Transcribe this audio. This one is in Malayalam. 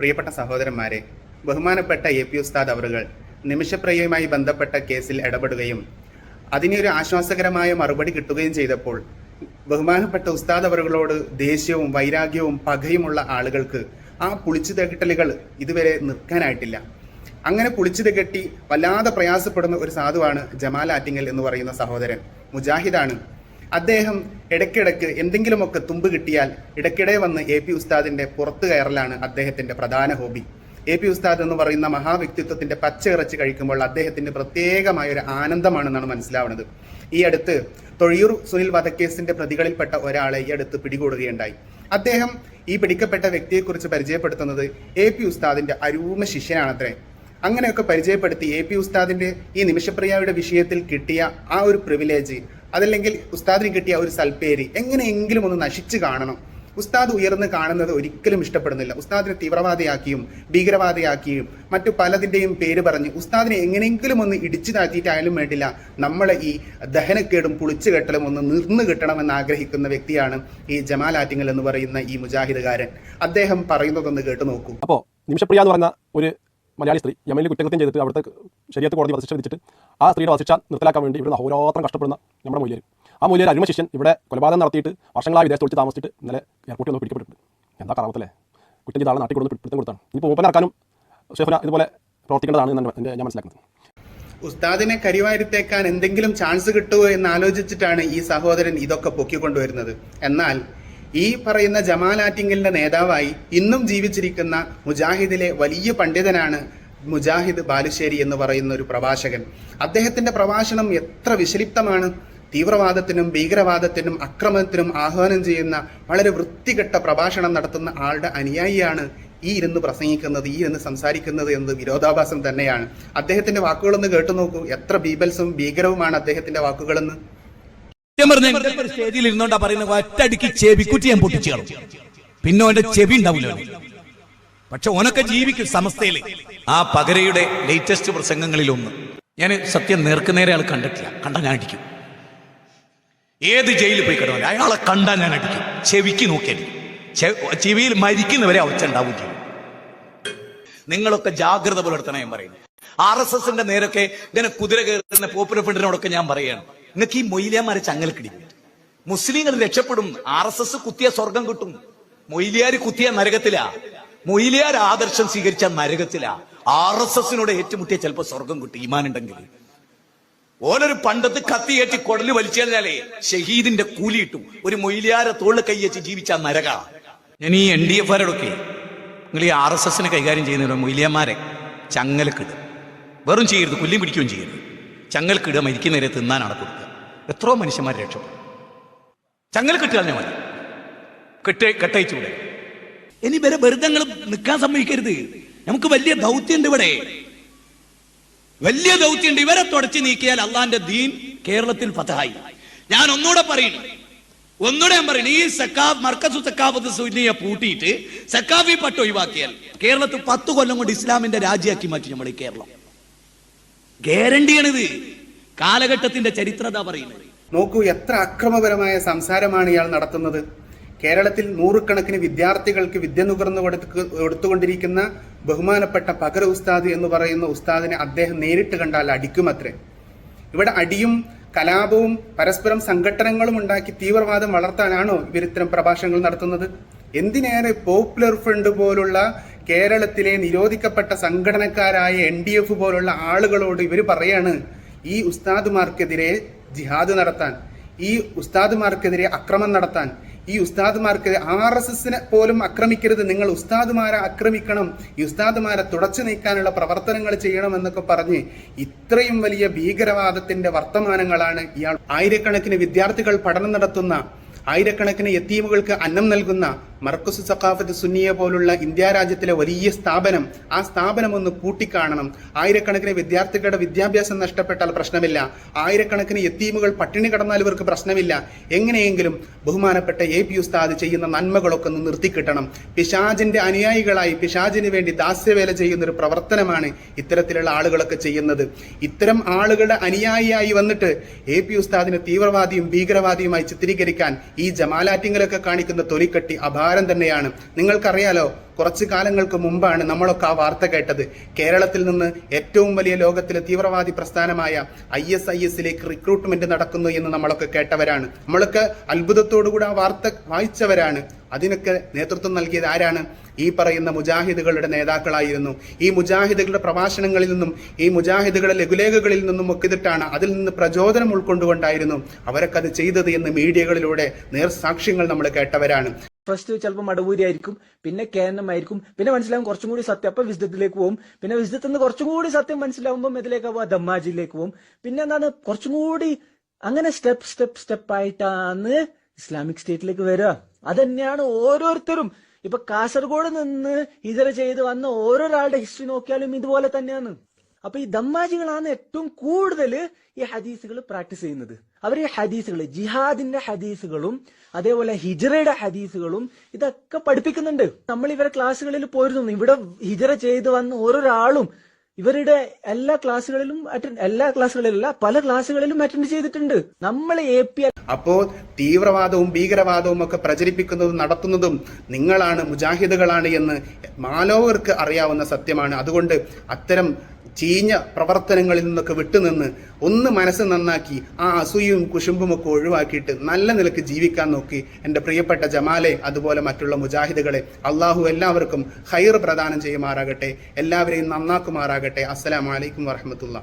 പ്രിയപ്പെട്ട സഹോദരന്മാരെ ബഹുമാനപ്പെട്ട എ പി ഉസ്താദ് അവറുകൾ നിമിഷപ്രിയയുമായി ബന്ധപ്പെട്ട കേസിൽ ഇടപെടുകയും അതിനൊരു ആശ്വാസകരമായ മറുപടി കിട്ടുകയും ചെയ്തപ്പോൾ ബഹുമാനപ്പെട്ട ഉസ്താദ് അവറുകളോട് ദേഷ്യവും വൈരാഗ്യവും പകയുമുള്ള ആളുകൾക്ക് ആ പുളിച്ചു തകട്ടലുകൾ ഇതുവരെ നിൽക്കാനായിട്ടില്ല. അങ്ങനെ പുളിച്ചു തികട്ടി വല്ലാതെ പ്രയാസപ്പെടുന്ന ഒരു സാധുവാണ് ജമാൽ ആറ്റിങ്ങൽ എന്ന് പറയുന്ന സഹോദരൻ. മുജാഹിദാണ്. അദ്ദേഹം ഇടയ്ക്കിടയ്ക്ക് എന്തെങ്കിലുമൊക്കെ തുമ്പ് കിട്ടിയാൽ ഇടയ്ക്കിടെ വന്ന് എ പി ഉസ്താദിന്റെ പുറത്തു കയറലാണ് അദ്ദേഹത്തിന്റെ പ്രധാന ഹോബി. എ പി ഉസ്താദ് എന്ന് പറയുന്ന മഹാവ്യക്തിത്വത്തിന്റെ പച്ച ഇറച്ചി കഴിക്കുമ്പോൾ അദ്ദേഹത്തിന്റെ പ്രത്യേകമായ ഒരു ആനന്ദമാണെന്നാണ് മനസ്സിലാവുന്നത്. ഈ അടുത്ത് തൊഴിയൂർ സുനിൽ വധക്കേസിന്റെ പ്രതികളിൽപ്പെട്ട ഒരാളെ ഈ അടുത്ത് പിടികൂടുകയുണ്ടായി. അദ്ദേഹം ഈ പിടിക്കപ്പെട്ട വ്യക്തിയെക്കുറിച്ച് പരിചയപ്പെടുത്തുന്നത് എ പി ഉസ്താദിന്റെ അരൂമ ശിഷ്യനാണത്രേ. അങ്ങനെയൊക്കെ പരിചയപ്പെടുത്തി എ പി ഉസ്താദിന്റെ ഈ നിമിഷപ്രിയയുടെ വിഷയത്തിൽ കിട്ടിയ ആ ഒരു പ്രിവിലേജ് അതല്ലെങ്കിൽ ഉസ്താദിന് കിട്ടിയ ഒരു സൽപ്പേരി എങ്ങനെയെങ്കിലും ഒന്ന് നശിച്ചു കാണണം. ഉസ്താദ് ഉയർന്ന് കാണുന്നത് ഒരിക്കലും ഇഷ്ടപ്പെടുന്നില്ല. ഉസ്താദിനെ തീവ്രവാദിയാക്കിയും ഭീകരവാദിയാക്കിയും മറ്റു പലതിന്റെയും പേര് പറഞ്ഞ് ഉസ്താദിനെ എങ്ങനെയെങ്കിലും ഒന്ന് ഇടിച്ചു താഴ്ത്തിയിട്ടായാലും വേണ്ടില്ല. നമ്മളെ ഈ ദഹനക്കേടും പുളിച്ചുകെട്ടലും ഒന്ന് നിർന്നു കിട്ടണമെന്ന് ആഗ്രഹിക്കുന്ന വ്യക്തിയാണ് ഈ ജമാൽ ആറ്റിങ്ങൽ എന്ന് പറയുന്ന ഈ മുജാഹിദുകാരൻ. അദ്ദേഹം പറയുന്നതൊന്ന് കേട്ടു നോക്കൂ. അപ്പോൾ നിമിഷപ്രിയ എന്ന് പറഞ്ഞ ഒരു മലയാളി സ്ത്രീ യമനിൽ കുറ്റകൃത്യം ചെയ്തിട്ട് അവിടുത്തെ ശരീരത്ത് കോടതി വധശിക്ഷ വിധിച്ചിട്ട് ആ സ്ത്രീയുടെ വധശിക്ഷ നിർത്തലാക്കാൻ വേണ്ടി ഇവിടുന്ന് അഹോരാത്രം കഷ്ടപ്പെടുന്ന നമ്മുടെ മൂല്യർ ആ മൂല്യർ അരുമ ശിഷ്യൻ ഇവിടെ കൊലപാതകം നടത്തിയിട്ട് വർഷങ്ങളായി വിദേശത്ത് താമസിച്ചിട്ട് ഇന്നലെ എയർപോർട്ടിൽ ഒന്ന് പിടിക്കപ്പെട്ടിട്ടുണ്ട്. എന്താ കറാമത്തല്ലേ കുറ്റം ചെയ്ത നാട്ടിൽ കൊടുത്ത് പിടുത്തം കൊടുത്താണ്. ഇപ്പോൾ ഓപ്പൺ ഇറക്കാനും ഷെഫിന ഇതുപോലെ പ്രവർത്തിക്കേണ്ടതാണ് എന്നാണ് ഞാൻ മനസ്സിലാക്കുന്നത്. ഉസ്താദിനെ കരിവാരിത്തേക്കാൻ എന്തെങ്കിലും ചാൻസ് കിട്ടുമോ എന്ന് ആലോചിച്ചിട്ടാണ് ഈ സഹോദരൻ ഇതൊക്കെ പൊക്കിക്കൊണ്ടുവരുന്നത്. എന്നാൽ ഈ പറയുന്ന ജമാൽ ആറ്റിങ്ങലിന്റെ നേതാവായി ഇന്നും ജീവിച്ചിരിക്കുന്ന മുജാഹിദിലെ വലിയ പണ്ഡിതനാണ് മുജാഹിദ് ബാലുശ്ശേരി എന്ന് പറയുന്ന ഒരു പ്രഭാഷകൻ. അദ്ദേഹത്തിന്റെ പ്രഭാഷണം എത്ര വിശലിപ്തമാണ്. തീവ്രവാദത്തിനും ഭീകരവാദത്തിനും അക്രമത്തിനും ആഹ്വാനം ചെയ്യുന്ന വളരെ വൃത്തികെട്ട പ്രഭാഷണം നടത്തുന്ന ആളുടെ അനുയായിയാണ് ഈ ഇരുന്ന് പ്രസംഗിക്കുന്നത് ഈ ഇരുന്ന് സംസാരിക്കുന്നത് എന്ന് വിരോധാഭാസം തന്നെയാണ്. അദ്ദേഹത്തിന്റെ വാക്കുകളൊന്ന് കേട്ടു നോക്കൂ. എത്ര ബീബൽസും ഭീകരവുമാണ് അദ്ദേഹത്തിന്റെ വാക്കുകളെന്ന്. സത്യം പറഞ്ഞു സ്റ്റേജിൽ ഇരുന്നോണ്ടാ പറയുന്നത് ഒറ്റടിക്ക് ചെവിക്കുറ്റി ഞാൻ പൊട്ടിച്ചു കളയും പിന്നെ ഓന്റെ ചെവി ഉണ്ടാവില്ല പക്ഷെ ഓനൊക്കെ ജീവിക്കും സമസ്തയിൽ. ആ പകരയുടെ ലേറ്റസ്റ്റ് പ്രസംഗങ്ങളിൽ ഒന്ന് ഞാൻ സത്യം നേർക്കുനേരെ ആൾ കണ്ടിട്ടില്ല. കണ്ട ഞാൻ അടിക്കും. ഏത് ജയിലിൽ പോയി കിടന്നാലും അയാളെ കണ്ടാൽ ഞാൻ അടിക്കും. ചെവിക്ക് നോക്കിയാൽ ചെവിയിൽ മരിക്കുന്നവരെ അവച്ച ഉണ്ടാവും ചെയ്യും. നിങ്ങളൊക്കെ ജാഗ്രത പുലർത്തണം ഞാൻ പറയുന്നു. ആർ എസ് എസിന്റെ നേരൊക്കെ ഇങ്ങനെ കുതിര കയറുന്ന പോപ്പുലർ ഫ്രണ്ടിനോടൊക്കെ ഞാൻ പറയാണ്. നിങ്ങൾക്ക് ഈ മൊയ്ലിയാമാരെ ചങ്ങലക്കിടി. മുസ്ലിങ്ങൾ രക്ഷപ്പെടും ആർ എസ് എസ് കുത്തിയ സ്വർഗം കിട്ടും. മൊയ്ലിയാർ കുത്തിയ നരകത്തിലാ. മൊയ്ലിയാർ ആദർശം സ്വീകരിച്ച നരകത്തിലാ. ആർ എസ് എസിനോട് ഏറ്റുമുട്ടിയ ചിലപ്പോ സ്വർഗം കിട്ടും ഈമാനുണ്ടെങ്കിൽ. ഓലൊരു പണ്ടത്ത് കത്തിയേറ്റി കൊടൽ വലിച്ചു കഴിഞ്ഞാലേ ഷഹീദിന്റെ കൂലി കിട്ടും. ഒരു മൊയ്ലിയാരെ തോളിൽ കൈയച്ച് ജീവിച്ച നരക. ഞാൻ ഈ എൻ ഡി എഫ് ആരോടൊക്കെ നിങ്ങൾ ഈ ആർ എസ് എസിനെ കൈകാര്യം ചെയ്യുന്ന മൊയ്ലിയന്മാരെ. ചങ്ങലക്കിടും. വെറും ചെയ്യരുത് കൊല്ലിയും പിടിക്കുകയും ചെയ്യരുത്. ചങ്ങലക്കിടുക മരിക്കുന്നവരെ തിന്നാനാണ് കൊടുക്കുക. എത്രയോ മനുഷ്യന്മാർ രക്ഷപ്പെടും ചങ്ങൽ കിട്ടുക മതി കെട്ട് കെട്ടയച്ചുകൂടെ ഇനി വരെ വെറുതെ നിൽക്കാൻ സമ്മതിക്കരുത്. നമുക്ക് വലിയ ദൗത്യമുണ്ട് ഇവിടെ. വലിയ ദൗത്യമുണ്ട്. ഇവരെ തുടച്ചു നീക്കിയാൽ അള്ളാന്റെ ദീൻ കേരളത്തിൽ ഫതഹായി. ഞാൻ ഒന്നുകൂടെ പറയുന്നു ഒന്നുകൂടെ ഞാൻ പറയുന്നു ഈ സക്കാഫ് മർക്കസു സക്കാഫത്ത് സുന്നിയെ പൂട്ടിയിട്ട് സക്കാഫി പട്ട് ഒഴിവാക്കിയാൽ കേരളത്തിൽ പത്ത് കൊല്ലം കൊണ്ട് ഇസ്ലാമിന്റെ രാജ്യമാക്കി മാറ്റി നമ്മൾ ഈ കേരളം. ഗ്യാരണ്ടിയാണിത്. കാലഘട്ടത്തിന്റെ ചരിത്രത പറയുന്നത്. നോക്കൂ എത്ര അക്രമപരമായ സംസാരമാണ് ഇയാൾ നടത്തുന്നത്. കേരളത്തിൽ നൂറുകണക്കിന് വിദ്യാർത്ഥികൾക്ക് വിദ്യ നുകർന്നു കൊടുത്തു കൊടുത്തുകൊണ്ടിരിക്കുന്ന ബഹുമാനപ്പെട്ട പകര ഉസ്താദ് എന്ന് പറയുന്ന ഉസ്താദിനെ അദ്ദേഹം നേരിട്ട് കണ്ടാൽ അടിക്കുമത്രേ ഇവിടെ അടിയും കലാപവും പരസ്പരം സംഘടനകളും ഉണ്ടാക്കി തീവ്രവാദം വളർത്താനാണോ ഇവർ ഇത്തരം പ്രഭാഷണങ്ങൾ നടത്തുന്നത്? എന്തിനേറെ പോപ്പുലർ ഫ്രണ്ട് പോലുള്ള കേരളത്തിലെ നിരോധിക്കപ്പെട്ട സംഘടനക്കാരായ എൻ ഡി എഫ് പോലുള്ള ആളുകളോട് ഇവർ പറയാണ് ഈ ഉസ്താദുമാർക്കെതിരെ ജിഹാദ് നടത്താൻ ഈ ഉസ്താദുമാർക്കെതിരെ അക്രമം നടത്താൻ ഈ ഉസ്താദുമാർക്കെതിരെ ആർ എസ് എസിനെ പോലും ആക്രമിക്കരുത് നിങ്ങൾ ഉസ്താദുമാരെ ആക്രമിക്കണം ഈ ഉസ്താദുമാരെ തുടച്ചു നീക്കാനുള്ള പ്രവർത്തനങ്ങൾ ചെയ്യണം എന്നൊക്കെ പറഞ്ഞ് ഇത്രയും വലിയ ഭീകരവാദത്തിന്റെ വർത്തമാനങ്ങളാണ് ഇയാൾ. ആയിരക്കണക്കിന് വിദ്യാർത്ഥികൾ പഠനം നടത്തുന്ന ആയിരക്കണക്കിന് യത്തീമുകൾക്ക് അന്നം നൽകുന്ന മർക്കസു സഖാഫത്ത് സുന്നിയ പോലുള്ള ഇന്ത്യ രാജ്യത്തിലെ വലിയ സ്ഥാപനം ആ സ്ഥാപനം ഒന്ന് കൂട്ടിക്കാണണം. ആയിരക്കണക്കിന് വിദ്യാർത്ഥികളുടെ വിദ്യാഭ്യാസം നഷ്ടപ്പെട്ടാൽ പ്രശ്നമില്ല. ആയിരക്കണക്കിന് എത്തീമുകൾ പട്ടിണി കടന്നാൽ ഇവർക്ക് പ്രശ്നമില്ല. എങ്ങനെയെങ്കിലും ബഹുമാനപ്പെട്ട എ പി ഉസ്താദ് ചെയ്യുന്ന നന്മകളൊക്കെ ഒന്ന് നിർത്തിക്കിട്ടണം. പിശാജിന്റെ അനുയായികളായി പിശാജിന് വേണ്ടി ദാസ്യവേല ചെയ്യുന്ന ഒരു പ്രവർത്തനമാണ് ഇത്തരത്തിലുള്ള ആളുകളൊക്കെ ചെയ്യുന്നത്. ഇത്തരം ആളുകളുടെ അനുയായിയായി വന്നിട്ട് എ പി ഉസ്താദിനെ തീവ്രവാദിയും ഭീകരവാദിയുമായി ചിത്രീകരിക്കാൻ ഈ ജമാലാറ്റിങ്ങലൊക്കെ കാണിക്കുന്ന തൊലിക്കട്ടി അപാര ഭാരം തന്നെയാണ്. നിങ്ങൾക്കറിയാലോ കുറച്ച് കാലങ്ങൾക്ക് മുമ്പാണ് നമ്മളൊക്കെ ആ വാർത്ത കേട്ടത്. കേരളത്തിൽ നിന്ന് ഏറ്റവും വലിയ ലോകത്തിലെ തീവ്രവാദി പ്രസ്ഥാനമായ ഐ എസ് ഐ എസിലേക്ക് റിക്രൂട്ട്മെന്റ് നടക്കുന്നു എന്ന് നമ്മളൊക്കെ കേട്ടവരാണ്. നമ്മളൊക്കെ അത്ഭുതത്തോടുകൂടി ആ വാർത്ത വായിച്ചവരാണ്. അതിനൊക്കെ നേതൃത്വം നൽകിയത് ആരാണ്? ഈ പറയുന്ന മുജാഹിദുകളുടെ നേതാക്കളായിരുന്നു. ഈ മുജാഹിദുകളുടെ പ്രഭാഷണങ്ങളിൽ നിന്നും ഈ മുജാഹിദുകളുടെ ലഘുലേഖകളിൽ നിന്നും ഒക്കെ ഇതിട്ടാണ് അതിൽ നിന്ന് പ്രചോദനം ഉൾക്കൊണ്ടുകൊണ്ടായിരുന്നു അവരൊക്കെ അത് ചെയ്തത് എന്ന് മീഡിയകളിലൂടെ നേർസാക്ഷ്യങ്ങൾ നമ്മൾ കേട്ടവരാണ്. ഫസ്റ്റ് ചിലപ്പോൾ മടവൂരി ആയിരിക്കും പിന്നെ കേനം ആയിരിക്കും പിന്നെ മനസ്സിലാവും കുറച്ചും കൂടി സത്യം. അപ്പൊ വിസ്തത്തിലേക്ക് പോകും പിന്നെ വിസ്തത്തിൽ നിന്ന് കുറച്ചും കൂടി സത്യം മനസ്സിലാവുമ്പോൾ ഇതിലേക്ക് പോവാ. ദമ്മാജിയിലേക്ക് പോകും പിന്നെ എന്താണ്? കുറച്ചും കൂടി അങ്ങനെ സ്റ്റെപ്പ് സ്റ്റെപ്പ് സ്റ്റെപ്പ് ആയിട്ടാണ് ഇസ്ലാമിക് സ്റ്റേറ്റിലേക്ക് വരിക. അതന്നെയാണ് ഓരോരുത്തരും. ഇപ്പൊ കാസർഗോഡ് നിന്ന് ഇതര ചെയ്ത് വന്ന ഓരോരാളുടെ ഹിസ്റ്ററി നോക്കിയാലും ഇതുപോലെ തന്നെയാണ്. അപ്പൊ ഈ ദമ്മാജികളാണ് ഏറ്റവും കൂടുതൽ ഈ ഹദീസുകൾ പ്രാക്ടീസ് ചെയ്യുന്നത്. അവർ ഈ ഹദീസുകൾ ജിഹാദിന്റെ ഹദീസുകളും അതേപോലെ ഹിജറയുടെ ഹദീസുകളും ഇതൊക്കെ പഠിപ്പിക്കുന്നുണ്ട്. നമ്മൾ ഇവരെ ക്ലാസ്സുകളിൽ പോയിരുന്നു ഇവിടെ ഹിജറ ചെയ്ത് വന്ന ഓരോരാളും ഇവരുടെ എല്ലാ ക്ലാസ്സുകളിലും അറ്റൻഡ് എല്ലാ ക്ലാസ്സുകളിലല്ല പല ക്ലാസ്സുകളിലും അറ്റൻഡ് ചെയ്തിട്ടുണ്ട്. നമ്മൾ എ പി അപ്പോൾ തീവ്രവാദവും ഭീകരവാദവും ഒക്കെ പ്രചരിപ്പിക്കുന്നതും നടത്തുന്നതും നിങ്ങളാണ് മുജാഹിദുകളാണ് എന്ന് മാലോകർക്ക് അറിയാവുന്ന സത്യമാണ്. അതുകൊണ്ട് അത്തരം ചീഞ്ഞ പ്രവർത്തനങ്ങളിൽ നിന്നൊക്കെ വിട്ടുനിന്ന് ഒന്ന് മനസ്സ് നന്നാക്കി ആ അസൂയയും കുശുംബും ഒക്കെ ഒഴിവാക്കിയിട്ട് നല്ല നിലയ്ക്ക് ജീവിക്കാൻ നോക്കി. എന്റെ പ്രിയപ്പെട്ട ജമാലെ അതുപോലെ മറ്റുള്ള മുജാഹിദുകളെ അള്ളാഹു എല്ലാവർക്കും ഹൈർ പ്രദാനം ചെയ്യുമാറാകട്ടെ. എല്ലാവരെയും നന്നാക്കുമാറാകട്ടെ. അസ്സലാമലൈക്കും വറഹമത്തുള്ള.